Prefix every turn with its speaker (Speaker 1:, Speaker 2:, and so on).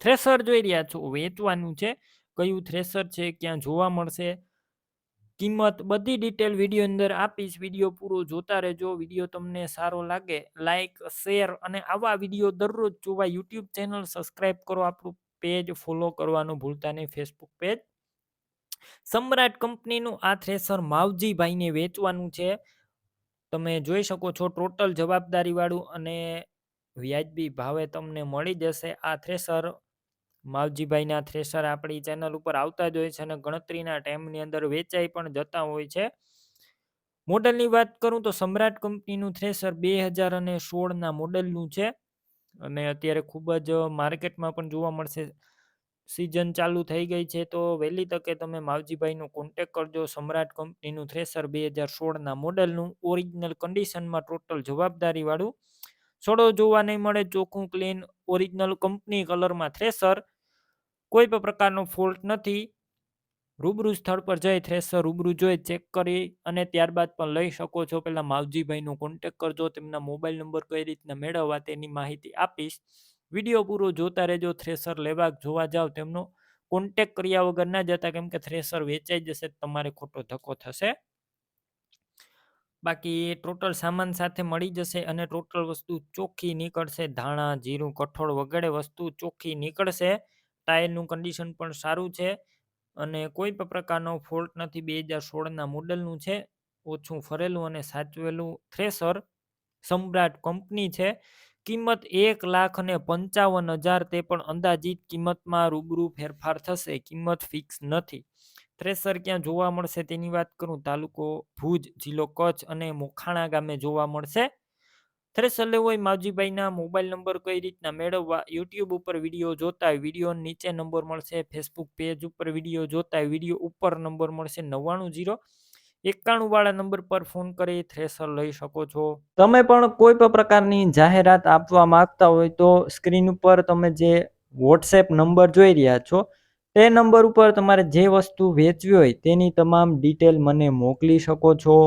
Speaker 1: Thresher જોઈ રહ્યા છો. વેચવાનું છે, કયું થ્રેસર છે, ક્યાં જોવા મળશે. કિંમત બધી ડિટેલ વીડિયો અંદર આપીશ. વીડિયો પૂરો જોતા રહેજો. વીડિયો તમને સારો લાગે, લાઈક, શેર અને આવા વીડિયો દરરોજ જોવા યુટ્યુબ ચેનલ સબસ્ક્રાઇબ કરો. આપણું પેજ ફોલો કરવાનું ભૂલતા નહીં. Facebook page. સમ્રાટ કંપનીનું આ થ્રેસર માવજીભાઈને વેચવાનું છે. તમે જોઈ શકો છો ટોટલ જવાબદારીવાળું અને વ્યાજબી ભાવે તમને મળી જશે આ થ્રેસર માવજીભાઈના થ્રેસર આપણી ચેનલ ઉપર આવતા જ હોય છે અને ગણતરીના ટાઈમની અંદર વેચાઈ પણ જતા હોય છે. મોડલની વાત કરું તો સમ્રાટ કંપનીનું થ્રેસર બે હજાર અને સોળના મોડલનું છે. અને અત્યારે ખૂબ જ માર્કેટમાં પણ જોવા મળશે. સિઝન ચાલુ થઈ ગઈ છે તો વહેલી તકે તમે માવજીભાઈનો કોન્ટેક કરજો સમ્રાટ કંપનીનું થ્રેસર બે હજાર સોળના મોડલનું ઓરિજિનલ કન્ડિશનમાં ટોટલ જવાબદારીવાળું. છોડો જોવા નહીં મળે ચોખ્ખું ક્લીન ઓરિજિનલ કંપની કલરમાં થ્રેસર. કોઈ પણ પ્રકારનો ફોલ્ટ નથી. રૂબરૂ સ્થળ પર જઈ થ્રેસર રૂબરૂ જોઈ ચેક કરી અને ત્યારબાદ પણ લઈ શકો છો. પહેલાં માવજીભાઈનો કોન્ટેક કરજો, તેમના મોબાઈલ નંબર કઈ રીતના મેળવવા તેની માહિતી આપીશ. વીડિયો પૂરો જોતા રહેજો થ્રેસર લેવા જોવા જાવ, તેમનો કોન્ટેક કર્યા વગર ના જતા, કેમ કે થ્રેસર વેચાઈ જશે તમારે ખોટો ધક્કો થશે. બાકી ટોટલ સામાન સાથે મળી જશે અને ટોટલ વસ્તુ ચોખ્ખી નીકળશે. ધાણા, જીરું, કઠોળ વગેરે વસ્તુ ચોખ્ખી નીકળશે. ટાયરનું કન્ડિશન પણ સારું છે અને કોઈ પણ પ્રકારનો ફોલ્ટ નથી બે હજાર સોળના મોડલનું છે. ઓછું ફરેલું અને સાચવેલું થ્રેસર સમ્રાટ કંપની છે. કિંમત એક લાખ અને પંચાવન હજાર તે પણ અંદાજિત કિંમતમાં રૂબરૂ ફેરફાર થશે. કિંમત ફિક્સ નથી. થ્રેસર ક્યાં જોવા મળશે તેની વાત કરું? તાલુકો ભુજ, જિલ્લો કચ્છ અને મોખાણા ગામે જોવા મળશે. લેવું હોય માવજીભાઈના મોબાઈલ નંબર કઈ રીતના મેળવવા, યુટ્યુબ ઉપર વીડિયો જોતા વીડિયો નીચે નંબર મળશે, ફેસબુક પેજ ઉપર વીડિયો જોતા વીડિયો ઉપર નંબર મળશે નવ્વાણું જીરો એકાણું વાળા નંબર પર ફોન કરી થ્રેસર લઈ શકો છો. તમે પણ કોઈ પણ પ્રકારની જાહેરાત આપવા માંગતા હોય તો સ્ક્રીન ઉપર તમે જે વોટ્સએપ નંબર જોઈ રહ્યા છો, તે નંબર ઉપર તમારે જે વસ્તુ વેચવી હોય તેની તમામ ડિટેલ મને મોકલી શકો છો.